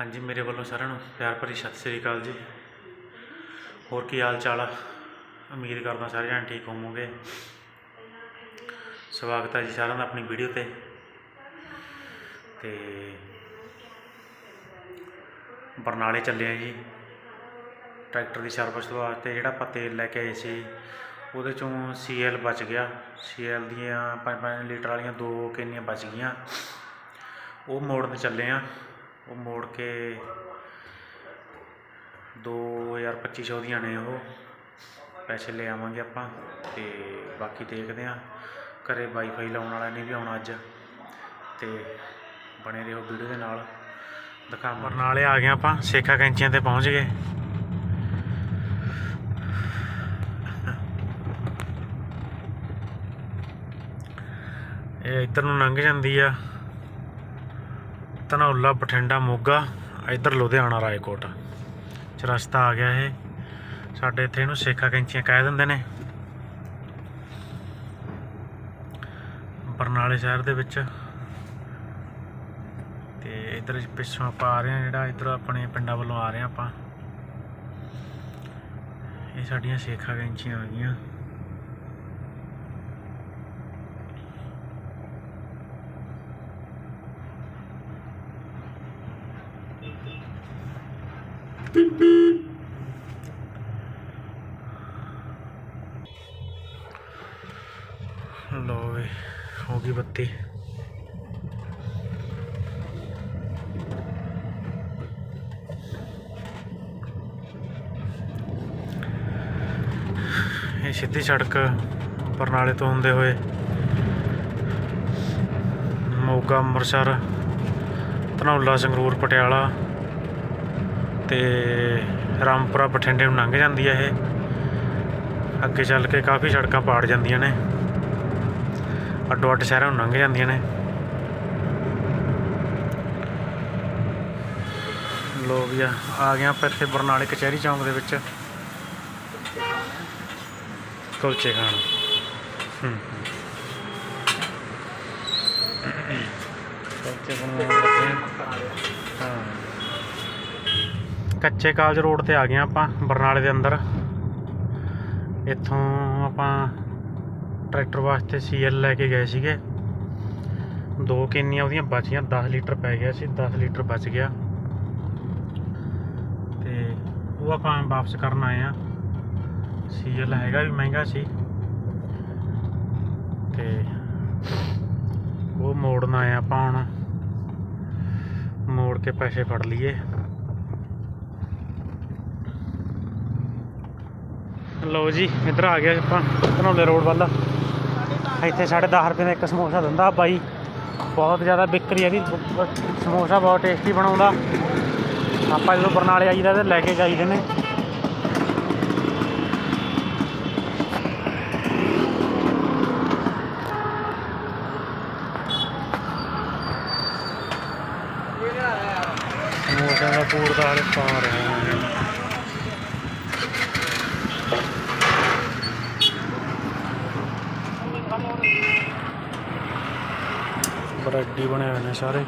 ਹਾਂਜੀ, ਮੇਰੇ ਵੱਲੋਂ ਸਾਰਿਆਂ ਨੂੰ ਪਿਆਰ ਭਰੀ ਸਤਿ ਸ੍ਰੀ ਅਕਾਲ ਜੀ। ਹੋਰ ਕੀ ਹਾਲ ਚਾਲ ਆ? ਉਮੀਦ ਕਰਦਾ ਸਾਰੇ ਜਣੇ ਠੀਕ ਹੋਵੋਗੇ। ਸਵਾਗਤ ਹੈ ਜੀ ਸਾਰਿਆਂ ਦਾ ਆਪਣੀ ਵੀਡੀਓ ਤੇ। ਤੇ ਬਰਨਾਲੇ ਚੱਲੇ ਆ ਜੀ। ਟਰੈਕਟਰ ਦੀ ਸਰਵਿਸ ਵਾਸਤੇ ਜਿਹੜਾ ਆਪਾਂ ਤੇਲ ਲੈ ਕੇ ਆਏ ਸੀ, ਉਹਦੇ ਚੋਂ ਸੀਐਲ ਬਚ ਗਿਆ। ਸੀਐਲ ਦੀਆਂ 5-5 ਲੀਟਰ ਵਾਲੀਆਂ ਦੋ ਕਿੰਨੀਆਂ ਬਚ ਗਈਆਂ। ਉਹ ਮੋੜਨ ਚੱਲੇ ਆ। ਉਹ ਮੋੜ ਕੇ 2250 ਦੀਆਂ ਨੇ ਉਹ। ਪੈਸੇ ਲੈ ਆਵਾਂਗੇ ਆਪਾਂ ਤੇ ਬਾਕੀ ਦੇਖਦੇ ਆ ਘਰੇ ਵਾਈਫਾਈ ਲਾਉਣ ਵਾਲਾ ਨਹੀਂ ਵੀ ਆਉਣਾ ਅੱਜ ਤੇ ਬਣੇ ਰਹੋ ਵੀਡੀਓ ਦੇ ਨਾਲ। ਦਿਖਾਵਾਂ ਬਰਨਾਲੇ ਆ ਗਏ ਆਪਾਂ, ਸੇਖਾ ਕੈਂਚੀਆਂ ਤੇ ਪਹੁੰਚ ਗਏ। ਇਹ ਇੱਧਰ ਨੂੰ ਲੰਘ ਜਾਂਦੀ ਆ। ਧਨੌਲਾ ਬਠਿੰਡਾ ਮੋਗਾ, ਇੱਧਰ ਲੁਧਿਆਣਾ ਰਾਏਕੋਟ। ਚ ਰਸਤਾ ਆ ਗਿਆ ਇਹ। ਸਾਡੇ ਇੱਥੇ ਇਹਨੂੰ ਸੇਖਾ ਕੈਂਚੀਆਂ ਕਹਿ ਦਿੰਦੇ ਨੇ। ਬਰਨਾਲੇ ਸ਼ਹਿਰ ਦੇ ਵਿੱਚ। ਤੇ ਇੱਧਰ ਪਿੱਛੋਂ ਆਪਾਂ ਆ ਰਹੇ ਹਾਂ, ਜਿਹੜਾ ਇੱਧਰ ਆਪਣੇ ਪਿੰਡਾਂ ਵੱਲੋਂ ਆ ਰਹੇ ਹਾਂ ਆਪਾਂ। ਇਹ ਸਾਡੀਆਂ ਸੇਖਾ ਕੈਂਚੀਆਂ ਆ ਗਈਆਂ। ਲੋ ਵੀ, ਹੋ ਗਈ ਬੱਤੀ। ਇਹ ਸਿੱਧੀ ਸੜਕ ਬਰਨਾਲੇ ਤੋਂ ਹੁੰਦੇ ਹੋਏ ਮੋਗਾ, ਅੰਮ੍ਰਿਤਸਰ, ਧਨੌਲਾ, ਸੰਗਰੂਰ, ਪਟਿਆਲਾ ਤੇ ਰਾਮਪੁਰਾ ਬਠਿੰਡੇ ਨੂੰ ਲੰਘ ਜਾਂਦੀ ਹੈ ਇਹ। ਅੱਗੇ ਚੱਲ ਕੇ ਕਾਫੀ ਸੜਕਾਂ ਪਾੜ ਜਾਂਦੀਆਂ ਨੇ। ਅੱਡੋ ਅੱਡ ਸ਼ਹਿਰਾਂ ਨੂੰ ਲੰਘ ਜਾਂਦੀਆਂ ਨੇ। ਲੋ ਵੀ ਆ ਆ ਗਏ ਆਪਾਂ ਇੱਥੇ ਬਰਨਾਲੇ ਕਚਹਿਰੀ ਚੌਂਕ ਦੇ ਵਿੱਚ। ਕੁਲਚੇ ਖਾਣ। ਹੂੰ। ਕੁਲਚੇ ਬਣਾਉਣ ਹਾਂ। ਕੱਚੇ ਕਾਲਜ ਰੋਡ ਤੇ ਆ ਗਏ ਹਾਂ ਆਪਾਂ, ਬਰਨਾਲੇ ਦੇ ਅੰਦਰ। ਇੱਥੋਂ ਆਪਾਂ ਟਰੈਕਟਰ ਵਾਸਤੇ ਸੀਐਲ ਲੈ ਕੇ ਗਏ ਸੀਗੇ। ਦੋ ਕਿੰਨੀਆਂ ਉਹਦੀਆਂ ਬਚੀਆਂ 10 ਲੀਟਰ ਪੈ ਗਿਆ ਸੀ 10 ਲੀਟਰ ਬਚ ਗਿਆ। ਤੇ ਉਹ ਆਪਾਂ ਵਾਪਸ ਕਰਨ ਆਏ ਆ ਸੀਐਲ ਹੈਗਾ ਵੀ ਮਹਿੰਗਾ ਸੀ। ਤੇ ਉਹ ਮੋੜਨ ਆਏ ਆਪਾਂ ਹੁਣ। ਮੋੜ ਕੇ ਪੈਸੇ ਫੜ ਲਈਏ। ਲਓ ਜੀ, ਇੱਧਰ ਆ ਗਿਆ ਆਪਾਂ ਧਨੌਲੇ ਰੋਡ ਵੱਲ। ਇੱਥੇ ਸਾਢੇ 10 ਰੁਪਏ ਦਾ ਇੱਕ ਸਮੋਸਾ ਦਿੰਦਾ ਬਾਈ। ਬਹੁਤ ਜ਼ਿਆਦਾ ਵਿਕਰੀ ਇਹਦੀ ਬ- ਸਮੋਸਾ ਬਹੁਤ ਟੇਸਟੀ ਬਣਾਉਂਦਾ। ਆਪਾਂ ਜਦੋਂ ਬਰਨਾਲੇ ਆਈਦਾ ਤੇ ਲੈ ਕੇ ਜਾਈਦੇ ਨੇ। ਸਮੋਸਿਆਂ ਦਾ ਪੂਰ ਦਾ ਹਲੇ ਪਾ ਰਿਹਾ ਹਾਂ ਬ੍ਰੈਡ ਹੀ ਬਣੇ ਹੋਏ ਨੇ ਸਾਰੇ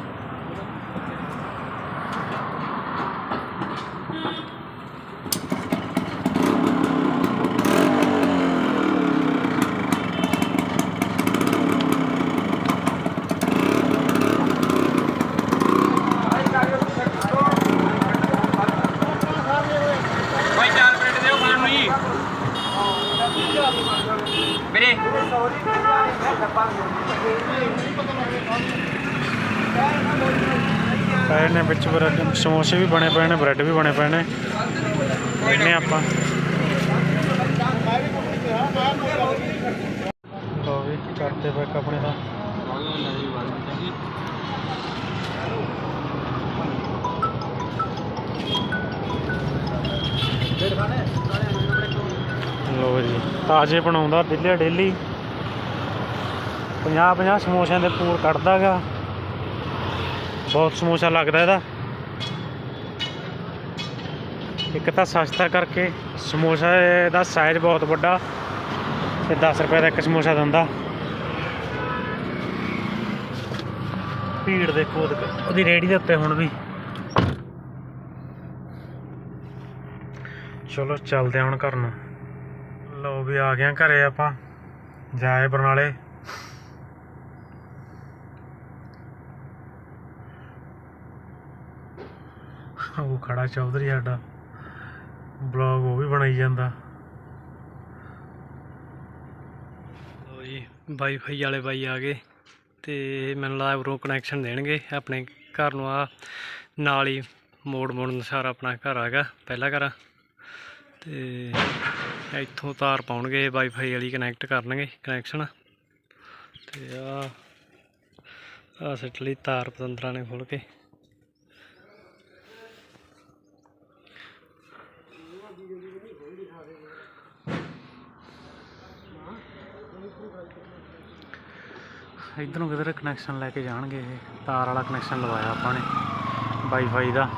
ਭਾਈ ਚਾਰ ਬ੍ਰੈਡ ਦਿਓ ਖਾਣ ਨੂੰ ਜੀ ਵੀਰੇ ਪਏ ਨੇ ਵਿੱਚ ਬ੍ਰੈਡ ਸਮੋਸੇ ਵੀ ਬਣੇ ਪਏ ਨੇ, ਬ੍ਰੈਡ ਵੀ ਬਣੇ ਪਏ ਨੇ। ਲੈਣੇ ਆਪਾਂ। ਲਓ ਵੀ, ਕਰਦੇ ਪਏ ਆਪਣੇ ਦਾ ਲਓ ਜੀ, ਤਾਜ਼ੇ ਬਣਾਉਂਦਾ ਡੇਲੀ ਡੇਲੀ 50 50 ਸਮੋਸਿਆਂ ਦੇ ਪੂਰ ਕੱਢਦਾਗਾ। ਬਹੁਤ ਸਮੋਸਾ ਲੱਗਦਾ ਇਹਦਾ। ਇੱਕ ਤਾਂ ਸਸਤਾ ਕਰਕੇ ਸਮੋਸਾ ਦਾ ਸਾਈਜ਼ ਬਹੁਤ ਵੱਡਾ ਤੇ 10 ਰੁਪਏ ਦਾ ਇੱਕ ਸਮੋਸਾ ਦਿੰਦਾ। ਭੀੜ ਦੇਖੋ ਉਹਦੀ ਰੇੜੀ ਦੇ ਉੱਤੇ ਹੁਣ ਵੀ। ਚਲੋ ਚੱਲਦੇ ਹੁਣ ਘਰ ਨੂੰ। ਲਓ ਵੀ ਆ ਗਿਆ ਘਰੇ ਆਪਾਂ। ਜਾਏ ਬਰਨਾਲੇ। ਉਹ ਖੜਾ ਚੌਧਰੀ ਸਾਡਾ। ਬਲੌਗ ਉਹ ਵੀ ਬਣਾਈ ਜਾਂਦਾ। ਲੋ ਜੀ ਵਾਈਫਾਈ ਵਾਲੇ ਬਾਈ ਆ ਗਏ ਤੇ ਮੈਨੂੰ ਲੱਗਦਾ ਉਰੋਂ ਕਨੈਕਸ਼ਨ ਦੇਣਗੇ ਆਪਣੇ ਘਰ ਨੂੰ ਆ ਨਾਲ ਹੀ ਮੋੜ ਮੋੜ ਅਨੁਸਾਰ ਆਪਣਾ ਘਰ ਆਗਾ ਪਹਿਲਾ ਘਰ ਆ। ਤੇ ਇੱਥੋਂ ਤਾਰ ਪਾਉਣਗੇ ਵਾਈਫਾਈ ਵਾਲੀ ਕਨੈਕਟ ਕਰਨਗੇ ਕਨੈਕਸ਼ਨ ਤੇ ਆ ਆ ਸਿੱਟ ਲਈ ਤਾਰ ਪਤੰਦਰਾਂ ਨੇ ਖੋਲ ਕੇ। ਇਧਰੋਂ ਕਿਧਰ ਕਨੈਕਸ਼ਨ ਲੈ ਕੇ ਜਾਣਗੇ ਇਹ। ਤਾਰ ਵਾਲਾ ਕਨੈਕਸ਼ਨ ਲਵਾਇਆ ਆਪਾਂ ਨੇ। ਵਾਈਫਾਈ ਦਾ।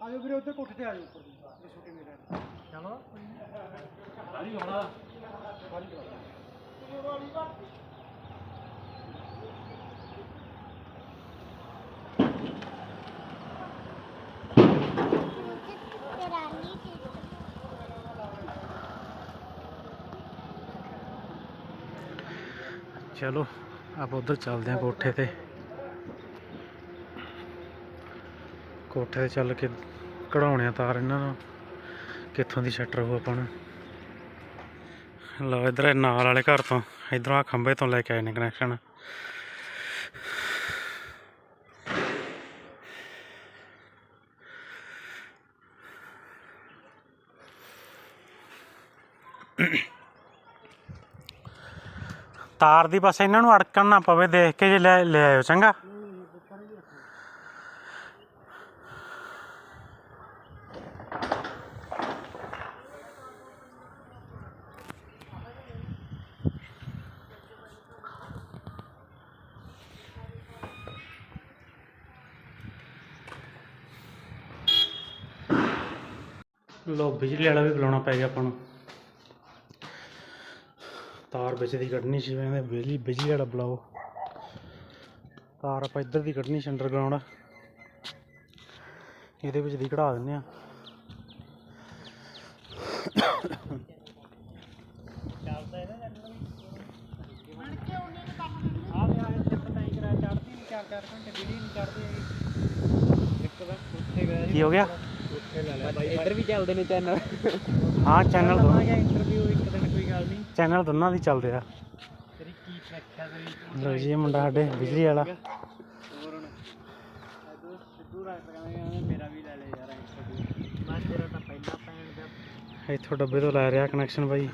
ਆਜੋ ਵੀਰੇ ਉੱਤੇ ਕੋਠੇ ਤੇ ਆਜੋ ਉੱਪਰ ਦੀ ਇਹ ਛੋਟੇ ਮੇਰੇ ਚਲੋ ਚਲੋ, ਆਪਾਂ ਉਧਰ ਚੱਲਦੇ ਹਾਂ ਕੋਠੇ ਤੇ। ਕੋਠੇ ਤੇ ਚੱਲ ਕੇ ਕਢਾਉਣੇ ਆ ਤਾਰ ਇਹਨਾਂ ਨੂੰ, ਕਿੱਥੋਂ ਦੀ ਸ਼ਟਰ ਹੋ ਆਪਾਂ ਨੂੰ। ਲਓ, ਇਧਰ ਨਾਲ ਵਾਲੇ ਘਰ ਤੋਂ, ਇਧਰੋਂ ਆ ਖੰਭੇ ਤੋਂ ਲੈ ਕੇ ਆਏ ਨੇ ਕਨੈਕਸ਼ਨ ਤਾਰ ਦੀ ਬਸ ਇਹਨਾਂ ਨੂੰ ਅੜਕਣ ਨਾ ਪਵੇ, ਦੇਖ ਕੇ ਜੇ ਲੈ ਲੈ ਆਇਓ ਚੰਗਾ। ਲੋ ਬਿਜਲੀ ਵਾਲਾ ਵੀ ਬੁਲਾਉਣਾ ਪੈ ਗਿਆ ਆਪਾਂ ਨੂੰ। ਵਿੱਚ ਦੀ ਕੱਢਣੀ ਸੀ ਕਹਿੰਦੇ ਬਿਜਲੀ ਬਿਜਲੀ ਵਾਲਾ ਬੁਲਾਓ। ਤਾਰ ਆਪਾਂ ਇੱਧਰ ਦੀ ਕੱਢਣੀ ਸੀ ਅੰਡਰਗਰਾਉਂਡ। ਇਹਦੇ ਵਿੱਚ ਦੀ ਕਢਾ ਦਿੰਨੇ ਆ ਕੀ ਹੋ ਗਿਆ? ਇੱਧਰ ਵੀ ਚੱਲਦੇ ਨੇ ਚੈਨਲ। ਹਾਂ ਚੈਨਲ ਦੋਨਾਂ ਇੰਟਰਵਿਊ ਚੈਨਲ ਦੋਨਾਂ ਦੀ ਚੱਲਦੇ ਆ। ਲੋ ਜੀ ਇਹ ਮੁੰਡਾ ਸਾਡੇ ਬਿਜਲੀ ਵਾਲਾ। ਇੱਥੋਂ ਡੱਬੇ ਤੋਂ ਲੈ ਰਿਹਾ ਕਨੈਕਸ਼ਨ ਬਾਈ।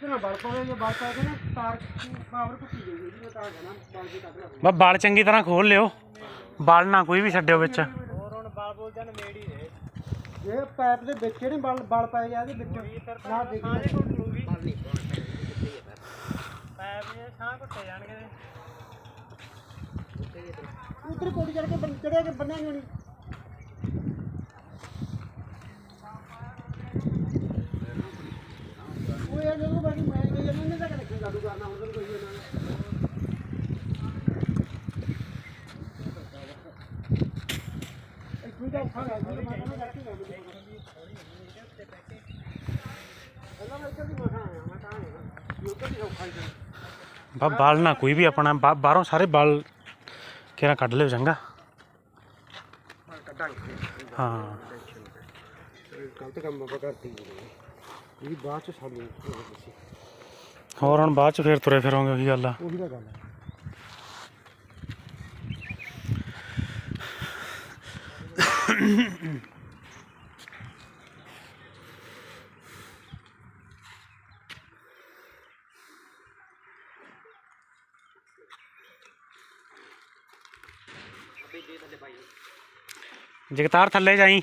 ਤੇਰਾ ਬਲ ਪਾਵੇ ਜੇ ਕੇ ਨਾ। ਤਾਰ ਪਾਵਰ ਕੁੱਟੀ ਜਾਊਗੀ ਜੀ ਤਾਂ ਕਹਿਣਾ ਬਲ ਕੱਢ ਚੰਗੀ ਤਰ੍ਹਾਂ ਖੋਲ ਲਿਓ। ਬਲ ਨਾ ਕੋਈ ਵੀ ਛੱਡਿਓ ਵਿੱਚ। ਹੋਰ ਹੁਣ ਬਾਲ ਬੋਲ ਜਾਣ ਨੇੜ ਹੀ ਰਹੇ ਇਹ ਪਾਈਪ ਦੇ ਵਿੱਚ ਜਿਹੜੇ ਬਲ ਬਲ ਪਏ ਆ ਇਹਦੇ ਵਿੱਚ ਨਾ ਦੇਖ ਹਾਂ ਜੇ ਕੋਈ ਲੂਗੀ ਪੈਪ ਨੇ ਸਾਹ ਘੁੱਟੇ ਜਾਣਗੇ ਉੱਧਰ ਕੋੜੀ ਚੜ ਕੇ ਬਣ- ਚੜਿਆ ਕੇ ਬੰਨਿਆ ਕਿਉਂ ਨਹੀਂ? ਉਹ ਇਹ ਜਦੋਂ ਬਾਕੀ ਮੈਂ। ਗਈ ਇਹਨਾਂ ਤਾਂ ਕਨੈਕਸ਼ਨ ਚਾਲੂ ਕਰਨਾ ਹੁੰਦਾ ਕੋਈ ਇਹਨਾਂ ਨੇ ਇੱਕ ਮਿੰਟ ਔਖਾ ਹੈ ਜੀ ਮੈਂ ਕਹਿੰਦਾ ਕਰਕੇ ਲੈ ਲਈ ਪਹਿਲਾਂ ਮੈਂ ਇੱਧਰ ਦੀ ਮਖਾ ਆਇਆ ਮੈਂ ਤਾਂ ਆਇਆ ਇਹ ਉੱਧਰ ਦੀ ਔਖਾ ਹੀ ਸੀ। ਬਾ ਬਲ ਨਾ ਕੋਈ ਵੀ ਆਪਣਾ, ਬਾ- ਬਾਹਰੋਂ ਸਾਰੇ ਬਾਲ ਕਿਹੜਾ ਕੱਢ ਲਿਓ ਚੰਗਾ। ਹਾਂ। ਗਲਤ ਕੰਮ ਆਪਾਂ ਕਰਤੀ ਇਹ ਬਾਅਦ ਚ ਸਾਨੂੰ ਦੱਸੀ। ਹੋਰ ਹੁਣ ਬਾਅਦ ਚ ਫੇਰ ਤੁਰੇ ਫਿਰੋਂਗੇ ਉਹੀ ਗੱਲ ਆ? ਉਹੀ ਤਾਂ ਗੱਲ ਹੈ ਜਗਤਾਰ ਥੱਲੇ ਜਾਈ।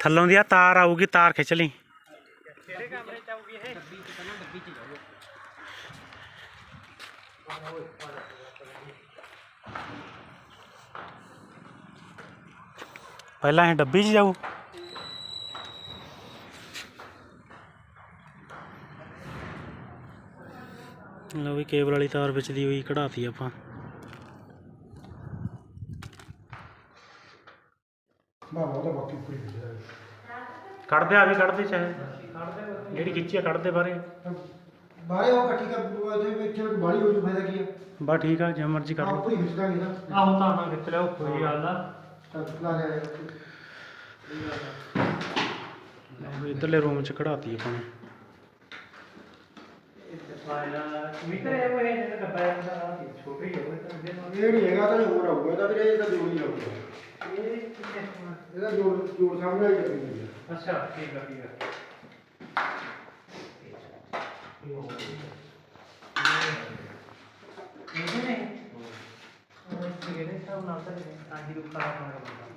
ਥੱਲੋਂ ਦੀ ਆ ਤਾਰ ਆਊਗੀ ਤਾਰ ਖਿੱਚ ਲਈ। ਕਿਹੜੇ ਕਮਰੇ ਚ ਆਊਗੀ ਇਹ ਡੱਬੀ ਚ ਪਹਿਲਾਂ ਡੱਬੀ ਚ ਜਾਊਗੀ ਇਹ ਡੱਬੀ 'ਚ ਜਾਊ। ਲਓ ਵੀ ਕੇਬਲ ਵਾਲੀ ਤਾਰ ਵਿੱਚ ਦੀ ਹੋਈ ਕਢਾਤੀ ਆਪਾਂ। ਕੱਢਦੇ ਆ ਵੀ ਕੱਢਦੇ ਚਾਹੇ। ਜਿਹੜੀ ਖਿੱਚੀ ਆ ਕੱਢਦੇ ਬਾਰੇ। ਬਾਰੇ ਉਹ ਇਕੱਠੀ ਕਰ ਉਹਦੇ ਵਿੱਚ ਬਾਲੀ ਹੋ ਜੂ ਫਾਇਦਾ ਕੀ ਆ? ਬਾ ਠੀਕ ਆ ਜਿਵੇਂ ਮਰਜ਼ੀ ਕਰ ਲਓ। ਆਪੇ ਹੀ ਖਿੱਚਦਾਂਗੇ ਨਾ। ਆਹੋ ਤਾਂ ਨਾ ਖਿੱਚ ਲਿਓ ਕੋਈ ਗੱਲ ਨਾ ਤਾਂ ਲਾ ਵੀ ਇਧਰਲੇ ਰੂਮ 'ਚ ਕਢਾਤੀ ਆਪਾਂ ਨੇ। ਮੀਟਰ ਇਹ ਹੋਏ ਜਿਹੜਾ ਡੱਬਾ ਜਾਂਦਾ ਛੋਟੀ ਹੋਵੇ ਤਾਂ ਇਹਦੇ ਨਾਲ। ਇਹ ਨਹੀਂ ਹੈਗਾ ਤਾਂ ਹੋਰ ਆਊਗਾ ਇਹਦਾ ਵੀਰੇ ਇਹ ਤਾਂ ਜੋੜ ਹੀ ਆਊਗਾ। ਇਹ ਕਿੱਥੇ ਹੋਣਾ? ਇਹਦਾ ਜੋੜ ਜੋੜ ਸਾਹਮਣੇ ਹੀ ਹੈ। ਅੱਛਾ ਠੀਕ ਆ ਠੀਕ ਆ। ਇਹ ਨੇ ਉਹ ਕਿਹੜੇ ਹਿਸਾਬ ਨਾਲ ਤਾਂ ਤਾਂ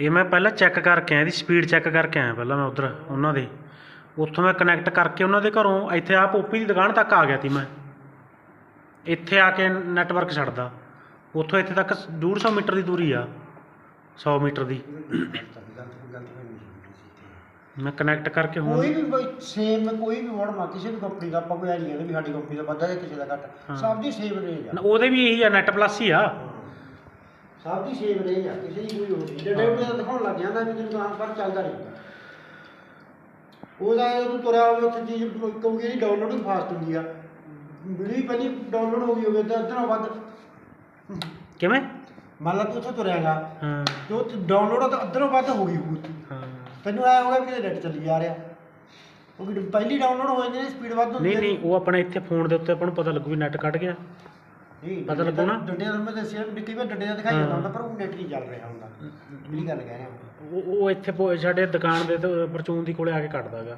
ਇਹ ਮੈਂ ਪਹਿਲਾਂ ਚੈੱਕ ਕਰਕੇ ਆਇਆ ਇਹਦੀ ਸਪੀਡ ਚੈੱਕ ਕਰਕੇ ਆਇਆ ਪਹਿਲਾਂ ਮੈਂ ਉਧਰ ਉਹਨਾਂ ਦੇ। ਉੱਥੋਂ ਮੈਂ ਕਨੈਕਟ ਕਰਕੇ ਉਹਨਾਂ ਦੇ ਘਰੋਂ ਇੱਥੇ ਆ ਪੋਪੀ ਦੀ ਦੁਕਾਨ ਤੱਕ ਆ ਗਿਆ ਸੀ ਮੈਂ। ਇੱਥੇ ਆ ਕੇ ਨੈਟਵਰਕ ਛੱਡਦਾ। ਉੱਥੋਂ ਇੱਥੇ ਤੱਕ 150 ਮੀਟਰ ਦੀ ਦੂਰੀ ਆ 100 ਮੀਟਰ ਦੀ। ਮੈਂ ਕਨੈਕਟ ਕਰਕੇ ਹੁਣ ਕੋਈ ਵੀ ਸੇਮ ਕੋਈ ਵੀ ਮਾਡਲ ਕਿਸੇ ਵੀ ਕੰਪਨੀ ਦਾ ਆਪਾਂ ਕੋਈ ਐ ਨਹੀਂ ਵੀ ਸਾਡੀ ਕੰਪਨੀ ਦਾ ਵੱਧਾ ਜਾਂ ਕਿਸੇ ਦਾ ਘੱਟ। ਸਭ ਦੀ ਸੇਮ ਰੇਂਜ ਆ। ਉਹਦੇ ਵੀ ਇਹੀ ਆ ਨੈਟ ਪਲੱਸ ਹੀ ਆ। ਸਭ ਦੀ ਸੇਮ ਰੇਂਜ ਆ ਕਿਸੇ ਦੀ ਕੋਈ ਨਹੀਂ। ਜੇ ਡੇਟ ਦਾ ਦਿਖਾਉਣ ਲੱਗ ਜਾਂਦਾ ਵੀ ਤੈਨੂੰ ਕਹਾਂ ਪਰ ਚੱਲਦਾ ਰਹਿੰਦਾ ਉਹਦਾ ਇਹ ਤੂੰ ਤੁਰਿਆ ਹੋਵੇ ਉੱਥੇ ਚੀਜ਼ ਕਹੂਗੀ ਇਹਦੀ ਡਾਊਨਲੋਡਿੰਗ ਫਾਸਟ ਹੁੰਦੀ ਆ। ਵੀਡੀਓ ਪਹਿਲੀ ਡਾਊਨਲੋਡ ਹੋ ਗਈ ਹੋਵੇ ਤਾਂ ਅੱਧਾ ਵੱਧ। ਕਿਵੇਂ? ਮੰਨ ਲਾ ਤੂੰ ਉੱਥੇ ਤੁਰਿਆਗਾ ਹਾਂ। ਤੇ ਉਹ ਡਾਊਨਲੋਡ ਤਾਂ ਅੱਧਾ ਵੱਧ ਹੋ ਗਈ ਹੋਊਗੀ ਹਾਂ। ਤੈਨੂੰ ਐ ਹੋਗਾ ਵੀ ਕਿਤੇ ਨੈਟ ਚੱਲੀ ਜਾ ਰਿਹਾ। ਕਿਉਂਕਿ ਪਹਿਲੀ ਡਾਊਨਲੋਡ ਹੋ ਜਾਂਦੀ ਨੇ ਸਪੀਡ ਵੱਧ ਹੁੰਦੀ ਨਹੀਂ। ਨਹੀਂ ਉਹ ਆਪਣੇ ਇੱਥੇ ਫੋਨ ਦੇ ਉੱਤੇ ਆਪਾਂ ਨੂੰ ਪਤਾ ਲੱਗੂ ਵੀ ਨੈਟ ਕੱਢ ਗਿਆ। ਨਹੀਂ ਪਤਾ ਲੱਗੂ ਨਾ? ਡੰਡੇ ਦਾ ਮੈਂ ਦੱਸਿਆ ਵੀ ਕਈ ਵਾਰ ਡੰਡੇ ਦਾ ਦਿਖਾਈ ਜਾਂਦਾ ਹੁੰਦਾ ਪਰ ਉਹ ਨੈਟ ਨਹੀਂ ਚੱਲ ਰਿਹਾ ਹੁੰਦਾ। ਜਿਹੜੀ ਗੱਲ ਕਹਿ ਰਿਹਾ ਉਹ ਉਹ ਇੱਥੇ ਪੋ- ਸਾਡੇ ਦੁਕਾਨ ਦੇ ਤੇ ਪਰਚੂਨ ਦੀ ਕੋਲੇ ਆ ਕੇ ਕੱਢਦਾਗਾ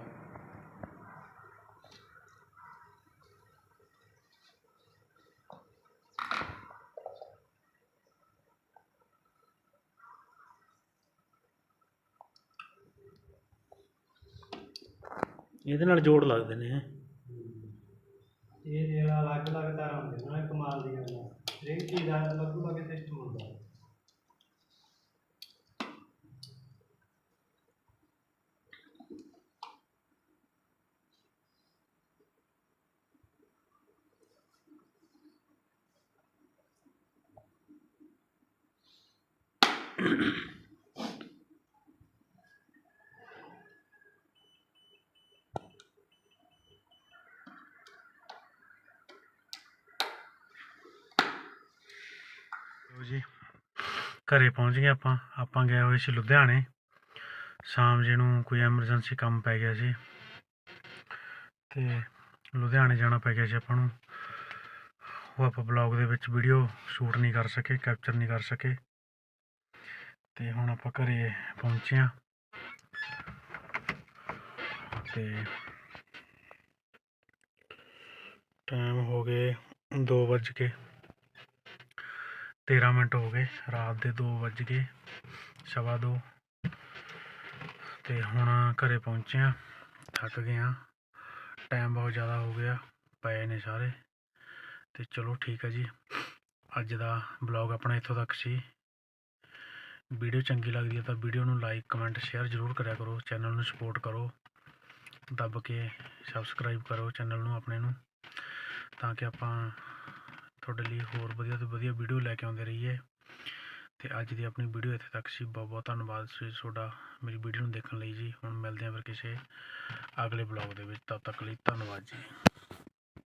ਇਹਦੇ ਨਾਲ ਜੋੜ ਲੱਗਦੇ ਨੇ। ਇਹ ਜਿਹੜਾ ਅਲੱਗ ਅਲੱਗ ਤਾਰਾਂ ਹੁੰਦੀਆਂ ਦੀ ਗੱਲ ਆ ਹਰੇਕ ਚੀਜ਼ ਦਾ ਅਲੱਗ ਅਲੱਗ ਸਿਸਟਮ ਹੁੰਦਾ। ਲਓ ਜੀ ਘਰੇ ਪਹੁੰਚ ਗਏ ਆਪਾਂ। ਆਪਾਂ ਗਏ ਹੋਏ ਸੀ ਲੁਧਿਆਣੇ। ਸ਼ਾਮ ਜੀ ਨੂੰ ਕੋਈ ਐਮਰਜੈਂਸੀ ਕੰਮ ਪੈ ਗਿਆ ਸੀ। ਤੇ ਲੁਧਿਆਣੇ ਜਾਣਾ ਪੈ ਗਿਆ ਸੀ ਆਪਾਂ ਨੂੰ। ਉਹ ਆਪਾਂ ਬਲੌਗ ਦੇ ਵਿੱਚ ਵੀਡੀਓ ਸ਼ੂਟ ਨਹੀਂ ਕਰ ਸਕੇ ਕੈਪਚਰ ਨਹੀਂ ਕਰ ਸਕੇ। ਤੇ ਹੁਣ ਆਪਾਂ ਘਰੇ ਪਹੁੰਚੇ ਹਾਂ। ਤੇ ਟਾਈਮ ਹੋ ਗਏ 2 ਵੱਜ ਤੇਰ੍ਹਾਂ ਮਿੰਟ ਹੋ ਗਏ, ਰਾਤ ਦੇ ਦੋ ਵੱਜ ਗਏ, ਸਵਾ ਦੋ। ਤੇ ਹੁਣ ਘਰੇ ਪਹੁੰਚੇ ਆ ਥੱਕ ਗਏ ਆ ਟਾਈਮ ਬਹੁਤ ਜ਼ਿਆਦਾ ਹੋ ਗਿਆ, ਪਏ ਨੇ ਸਾਰੇ। ਤੇ ਚਲੋ ਠੀਕ ਹੈ ਜੀ। ਅੱਜ ਦਾ ਬਲੌਗ ਆਪਣਾ ਇੱਥੋਂ ਤੱਕ ਸੀ। ਵੀਡੀਓ ਚੰਗੀ ਲੱਗਦੀ ਹੈ ਤਾਂ ਵੀਡੀਓ ਨੂੰ ਲਾਈਕ ਕਮੈਂਟ ਸ਼ੇਅਰ ਜ਼ਰੂਰ ਕਰਿਆ ਕਰੋ। ਚੈਨਲ ਨੂੰ ਸਪੋਰਟ ਕਰੋ। ਦੱਬ ਕੇ ਸਬਸਕ੍ਰਾਈਬ ਕਰੋ ਚੈਨਲ ਨੂੰ ਆਪਣੇ ਨੂੰ। ਤਾਂ ਕਿ ਆਪਾਂ ਤੁਹਾਡੇ ਲਈ ਹੋਰ ਵਧੀਆ ਤੋਂ ਵਧੀਆ ਵੀਡੀਓ ਲੈ ਕੇ ਆਉਂਦੇ ਰਹੀਏ। ਤੇ ਅੱਜ ਦੀ ਆਪਣੀ ਵੀਡੀਓ ਇੱਥੇ ਤੱਕ ਸੀ। ਬਹੁਤ ਬਹੁਤ ਧੰਨਵਾਦ ਸੀ ਤੁਹਾਡਾ ਮੇਰੀ ਵੀਡੀਓ ਨੂੰ ਦੇਖਣ ਲਈ ਜੀ। ਹੁਣ ਮਿਲਦੇ ਹਾਂ ਫਿਰ ਕਿਸੇ ਅਗਲੇ ਬਲੌਗ ਦੇ ਵਿੱਚ। ਤਦ ਤੱਕ ਲਈ ਧੰਨਵਾਦ ਜੀ।